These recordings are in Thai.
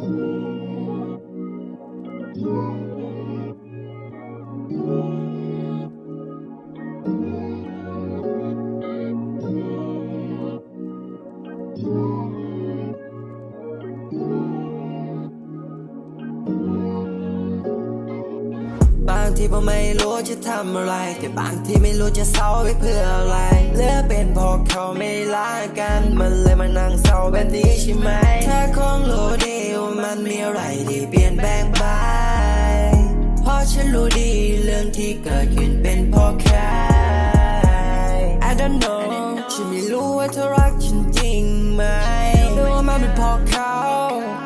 บางทีผมไม่รู้จะทำอะไร แต่บางทีไม่รู้จะเศร้าไปเพื่ออะไรเลือเป็นเพอเขาไม่รักกัน มันเลยมานั่งเศร้าแบบนี้ใช่ไหมถ้าคงรู้ดี มีอะไรที่เปลี่ยนแปลงไป เพราะฉันรู้ดีเรื่องที่เกิดขึ้นเป็นเพราะใคร I don't know ฉันไม่รู้ว่าเธอรักฉันจริงไหมหรือว่ามันเป็นเพราะเขา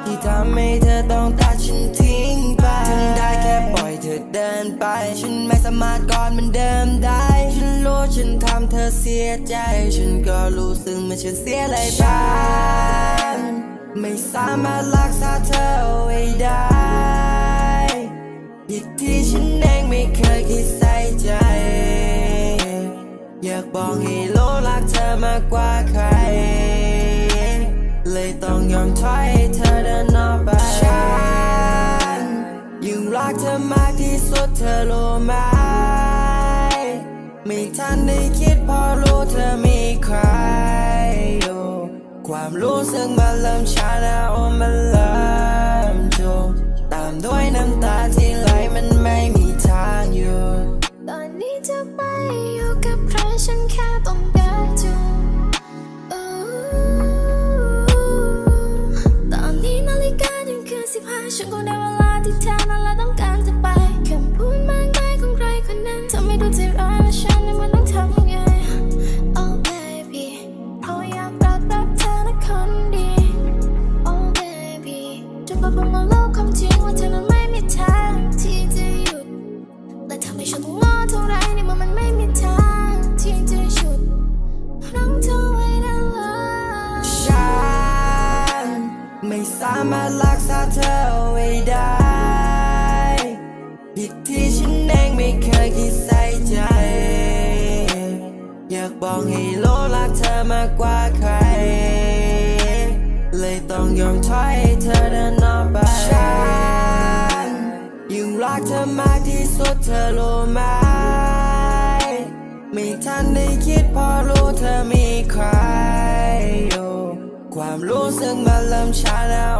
ที่ทำให้เธอต้องตัดฉันทิ้งไปฉันได้แค่ปล่อยเธอเดินไป ฉันไม่สามารถกอดเหมันเดิมได้ ฉันรู้ฉันทำเธอเสียใจ ฉันก็รู้สึกเหมันฉันเสียอะไรไป ไม่สามารถรักษาเธอไว้ได้ผิดที่ฉันเองไม่เคยคิดใส่ใจ อยากบอกให้รู้รักเธอมากกว่าใคร เลยต้องยอมถอยให้เธอเดินออกไปฉันยิ่งรักเธอมากที่สุดเธอรู้ไหม ไม่ทันได้คิดพอรู้เธอมี ความรู้สึกมันเริ่มชาแล้วมันเริ่มจุกตามด้วยน้ำตาที่ไหลมันไม่มีทางอยู่ตอนนี้จะไปอยู่กับใครฉันแค่ต้องการจุกตอนนี้นาฬิกายังคือสิบห้าฉันก็ได้เวลา ว่าเธอนั้นไม่มีทางที่จะหยุด และทำให้ฉันต้องงอเท่าไรในเมื่อมันไม่มีทางที่จะหยุดรั้งเธอไว้ได้เลยฉันไม่สามารถรักษาเธอไว้ได้ผิดที่ฉันเองไม่เคยคิดใส่ใจ อยากบอกให้รู้รักเธอมากกว่าใคร เลยต้องยอมถอยให้เธอเดินออกไปฉัน รักเธอมากที่สุดเธอรู้ไหม ไม่ทันได้คิดพอรู้เธอมีใครอยู่ความรู้สึกมันเริ่มชาแล้ว